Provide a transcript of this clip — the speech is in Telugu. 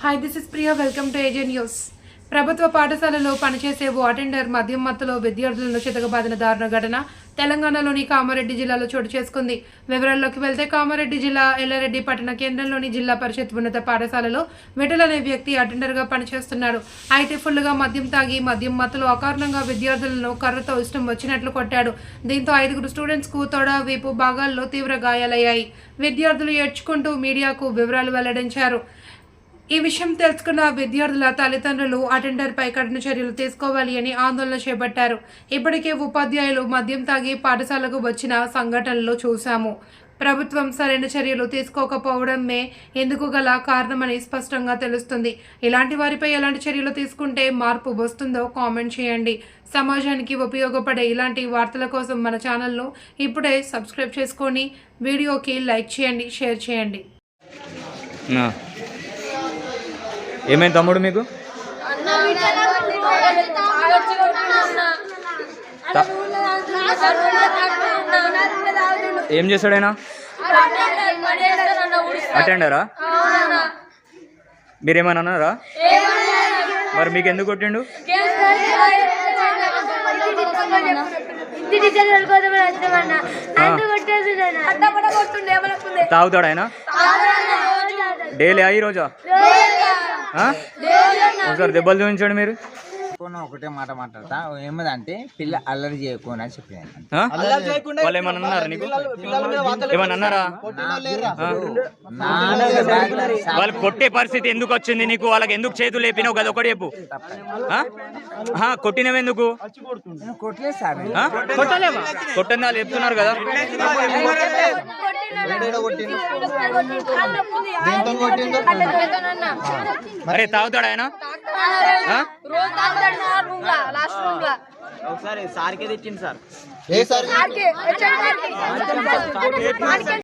Hi this is Priya welcome to Asian news ప్రభుత్వ పాఠశాలలో పనిచేసే ఓ అటెండర్ మద్యం మత్తులో విద్యార్థులను చితకబాదిన దారుణ ఘటన తెలంగాణలోని కామారెడ్డి జిల్లాలో చోటు చేసుకుంది. వివరాల్లోకి వెళ్తే కామారెడ్డి జిల్లా ఎల్లారెడ్డి పట్టణ కేంద్రంలోని జిల్లా పరిషత్ ఉన్నత పాఠశాలలో విఠల్ అనే వ్యక్తి అటెండర్గా పనిచేస్తున్నాడు. అయితే ఫుల్గా మద్యం తాగి మద్యం మత్తులో అకారణంగా విద్యార్థులను కర్రతో ఇష్టం వచ్చినట్లు కొట్టాడు. దీంతో ఐదుగురు స్టూడెంట్స్కు తొడ వీపు భాగాల్లో తీవ్ర గాయాలయ్యాయి. విద్యార్థులు ఏడ్చుకుంటూ మీడియాకు వివరాలు వెల్లడించారు. ఈ విషయం తెలుసుకున్న విద్యార్థుల తల్లిదండ్రులు అటెండర్పై కఠిన చర్యలు తీసుకోవాలి అని ఆందోళన చేపట్టారు. ఇప్పటికే ఉపాధ్యాయులు మద్యం తాగి పాఠశాలకు వచ్చిన సంఘటనలు చూశాము. ప్రభుత్వం సరైన చర్యలు తీసుకోకపోవడమే ఎందుకు గల కారణమని స్పష్టంగా తెలుస్తుంది. ఇలాంటి వారిపై ఎలాంటి చర్యలు తీసుకుంటే మార్పు వస్తుందో కామెంట్ చేయండి. సమాజానికి ఉపయోగపడే ఇలాంటి వార్తల కోసం మన ఛానల్ను ఇప్పుడే సబ్స్క్రైబ్ చేసుకొని వీడియోకి లైక్ చేయండి షేర్ చేయండి. ఏమైంది తమ్ముడు మీకు? ఏం చేశాడైనా అటెండరా? మీరేమన్నా అన్నారా? మరి మీకు ఎందుకు కొట్టిండు? తాగుతాడు ఆయన? డైలీ ఆ ఈరోజా ఆ? ఒకసారి దెబ్బలు చూపించండి మీరు. ఒకటే మాట మాట్లాడతా. ఏమదంటే పిల్ల అల్లరి చేయకుండా అని చెప్పాను ఆ? వాళ్ళు ఏమన్నా అన్నారా నీకు? ఏమన్నా అన్నారా? ఆ? వాళ్ళు కొట్టే పరిస్థితి ఎందుకు వచ్చింది నీకు? వాళ్ళకి ఎందుకు చేతులు లేపినావు కదా ఒకటి చెప్పు. కొట్టినవి ఎందుకు? కొట్టలేదు సార్ ఆ? కొట్టని వాళ్ళు చెప్తున్నారు కదా. అరే తాగుతాడు ఆయన? ఒకసారి సార్కే తెచ్చింది సార్. ఏ సార్?